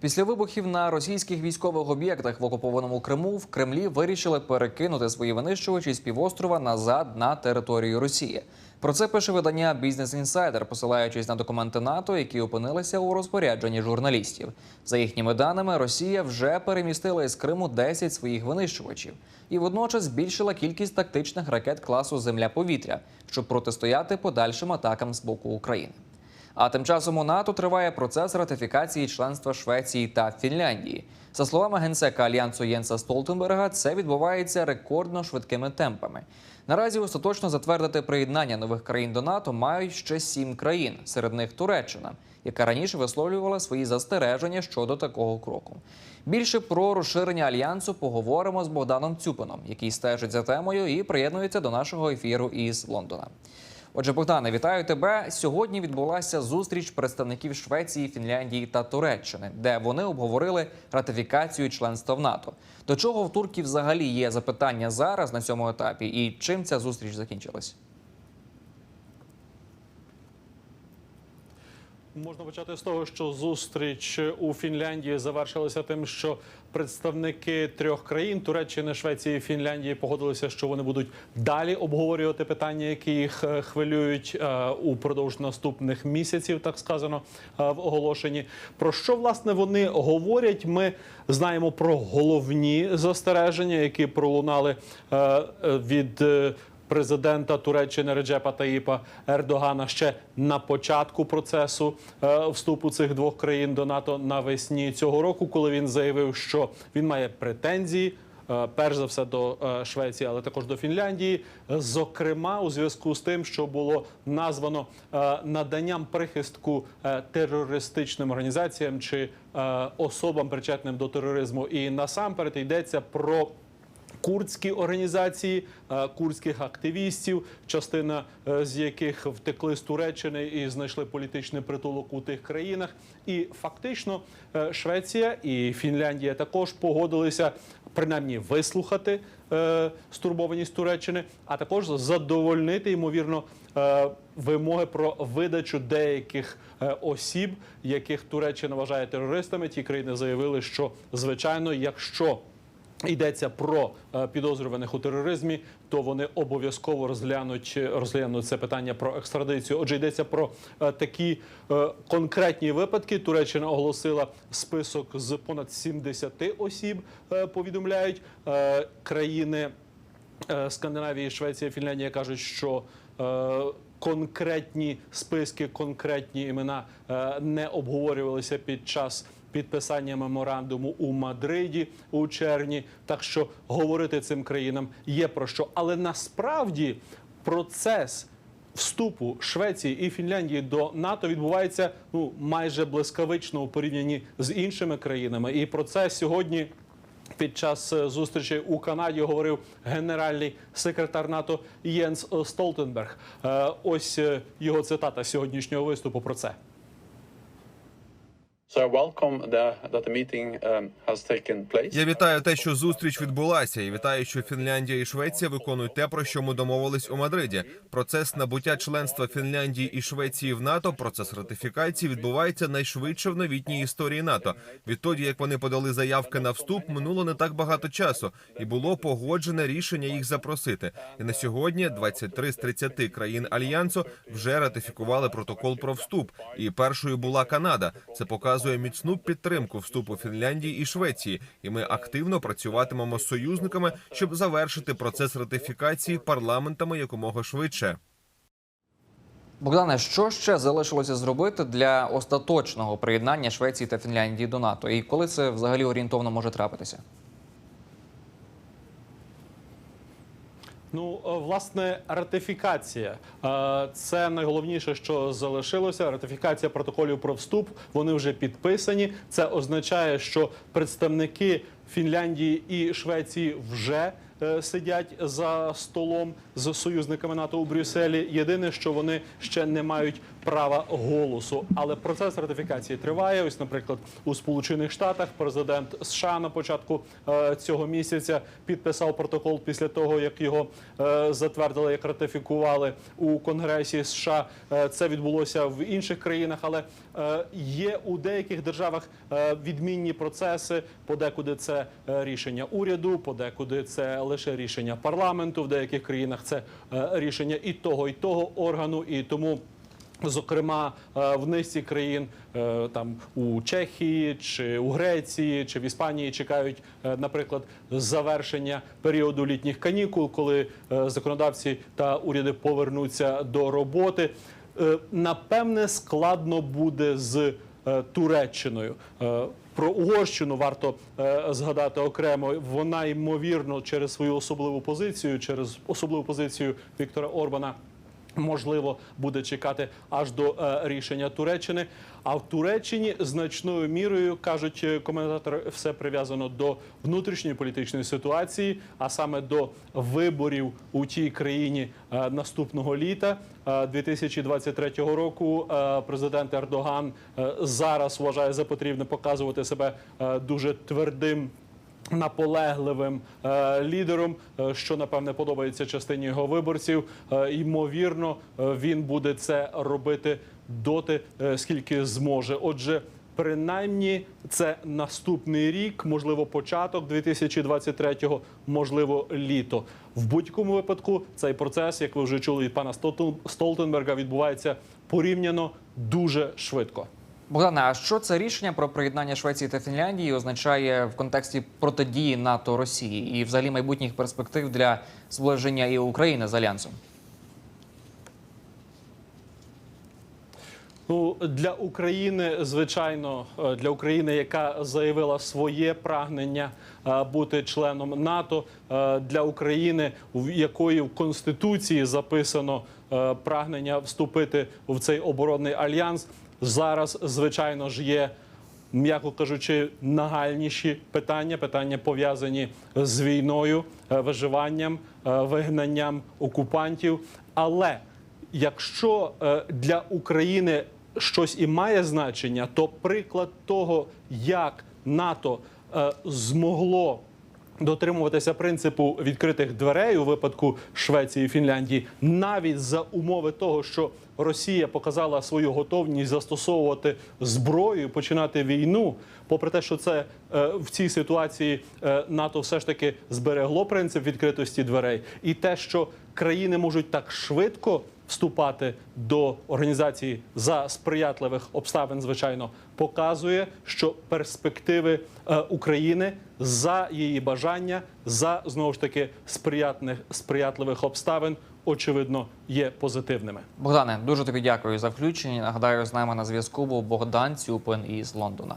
Після вибухів на російських військових об'єктах в окупованому Криму в Кремлі вирішили перекинути свої винищувачі з півострова назад на територію Росії. Про це пише видання Бізнес Інсайдер, посилаючись на документи НАТО, які опинилися у розпорядженні журналістів. За їхніми даними, Росія вже перемістила із Криму 10 своїх винищувачів і водночас збільшила кількість тактичних ракет класу Земля-повітря, щоб протистояти подальшим атакам з боку України. А тим часом у НАТО триває процес ратифікації членства Швеції та Фінляндії. За словами генсека альянсу Єнса Столтенберга, це відбувається рекордно швидкими темпами. Наразі остаточно затвердити приєднання нових країн до НАТО мають ще сім країн, серед них Туреччина, яка раніше висловлювала свої застереження щодо такого кроку. Більше про розширення альянсу поговоримо з Богданом Цюпином, який стежить за темою і приєднується до нашого ефіру із Лондона. Отже, Богдане, вітаю тебе. Сьогодні відбулася зустріч представників Швеції, Фінляндії та Туреччини, де вони обговорили ратифікацію членства в НАТО. До чого в турків взагалі є запитання зараз на цьому етапі, і чим ця зустріч закінчилась? Можна почати з того, що зустріч у Фінляндії завершилася тим, що представники трьох країн Туреччини, Швеції і Фінляндії погодилися, що вони будуть далі обговорювати питання, які їх е, хвилюють е, упродовж наступних місяців, так сказано е, в оголошенні. Про що власне вони говорять? Ми знаємо про головні застереження, які пролунали від. Президента Туреччини Реджепа Таїпа Ердогана ще на початку процесу е, вступу цих двох країн до НАТО навесні цього року, коли він заявив, що він має претензії. е, Перш за все до е, Швеції, але також до Фінляндії, зокрема у зв'язку з тим, що було названо наданням прихистку терористичним організаціям чи особам, причетним до тероризму. І насамперед йдеться про курдські організації, е, курдських активістів, частина е, з яких втекли з Туреччини і знайшли політичний притулок у тих країнах. І фактично е, Швеція і Фінляндія також погодилися принаймні вислухати стурбованість Туреччини, а також задовольнити ймовірно. Вимоги про видачу деяких осіб, яких Туреччина вважає терористами. Ті країни заявили, що звичайно, якщо йдеться про е, підозрюваних у тероризмі, то вони обов'язково розглянуть розглянуть це питання про екстрадицію. Отже, йдеться про е, такі е, конкретні випадки. Туреччина оголосила список з понад 70 осіб. Повідомляють країни Скандинавії, Швеція, Фінляндія кажуть, що конкретні списки, конкретні імена не обговорювалися під час. Підписання меморандуму у Мадриді у червні, так що говорити цим країнам є про що. Але насправді процес вступу Швеції і Фінляндії до НАТО відбувається ну майже блискавично у порівнянні з іншими країнами. І про це сьогодні під час е, зустрічі у Канаді говорив генеральний секретар НАТО Єнс Столтенберг. Е, Ось е, його цитата сьогоднішнього виступу про це. Я вітаю те, що зустріч відбулася, і вітаю, що Фінляндія і Швеція виконують те, про що ми домовились у Мадриді. Процес набуття членства Фінляндії і Швеції в НАТО, процес ратифікації відбувається найшвидше в новітній історії НАТО. Відтоді, як вони подали заявки на вступ, минуло не так багато часу, і було погоджене рішення їх запросити. І на сьогодні 23 з 30 країн альянсу вже ратифікували протокол про вступ. І першою була Канада. Це показує міцну підтримку вступу Фінляндії і Швеції. І ми активно працюватимемо з союзниками, щоб завершити процес ратифікації парламентами якомога швидше. Богдане, що ще залишилося зробити для остаточного приєднання Швеції та Фінляндії до НАТО? І коли це взагалі орієнтовно може трапитися? Ну, е, власне, ратифікація Е, це найголовніше, що залишилося. Ратифікація протоколів про вступ. Вони вже підписані. Це означає, що представники Фінляндії і Швеції вже сидять за столом з союзниками НАТО у Брюсселі. Єдине, що вони ще не мають права голосу. Але процес ратифікації триває. Ось, наприклад, у Сполучених Штатах президент США на початку е, цього місяця підписав протокол після того, як його е, затвердили, як ратифікували у Конгресі США. Е, це відбулося в інших країнах, але е, є у деяких державах е, відмінні процеси. Подекуди це е, рішення уряду, подекуди це лише рішення парламенту. В деяких країнах це е, рішення і того, і того органу, і тому. Зокрема, е, в низці країн е, там у Чехії чи у Греції чи в Іспанії чекають, наприклад, завершення періоду літніх канікул, коли законодавці та уряди повернуться до роботи. Напевне, складно буде з Туреччиною. Е, Про Угорщину варто е, згадати окремо. Вона ймовірно через свою особливу позицію, через особливу позицію Віктора Орбана можливо буде чекати аж до е, рішення Туреччини. А в Туреччині значною мірою кажуть е, коментатори, все прив'язано до внутрішньої політичної ситуації, а саме до виборів у тій країні е, наступного літа. Е, 2023 року е, президент Ердоган е, зараз вважає за потрібне показувати себе дуже твердим наполегливим е, лідером, е, що напевне подобається частині його виборців. Е, ймовірно, е, він буде це робити доти, е, скільки зможе. Отже. Принаймні, це наступний рік, можливо, початок 2023-го, можливо, літо. В будь-якому випадку цей процес, як ви вже чули від пана Столтен- Столтенберга, відбувається порівняно дуже швидко. Богдане, а що це рішення про приєднання Швеції та Фінляндії означає в контексті протидії НАТО Росії і взагалі майбутніх перспектив для зближення і України з альянсом? Ну для України, звичайно, е, для України, яка заявила своє прагнення е, бути членом НАТО, е, для України, в якої в конституції записано прагнення вступити в цей оборонний альянс, зараз звичайно ж є. М'яко кажучи, нагальніші питання, питання пов'язані з війною, е, виживанням, е, вигнанням окупантів. Але якщо е, для України щось і має значення, то приклад того, як НАТО змогло дотримуватися принципу відкритих дверей у випадку Швеції і Фінляндії, навіть за умови того, що Росія показала свою готовність застосовувати зброю, починати війну. Попри те, що це е, в цій ситуації е, НАТО все ж таки зберегло принцип відкритості дверей, і те, що країни можуть так швидко вступати до організації за сприятливих обставин, звичайно, показує, що перспективи е, України за її бажання, за знову ж таки сприятних сприятливих обставин, очевидно, є позитивними. Богдане, дуже тобі дякую за включення. Нагадаю, з нами на зв'язку був Богдан Цюпин із Лондона.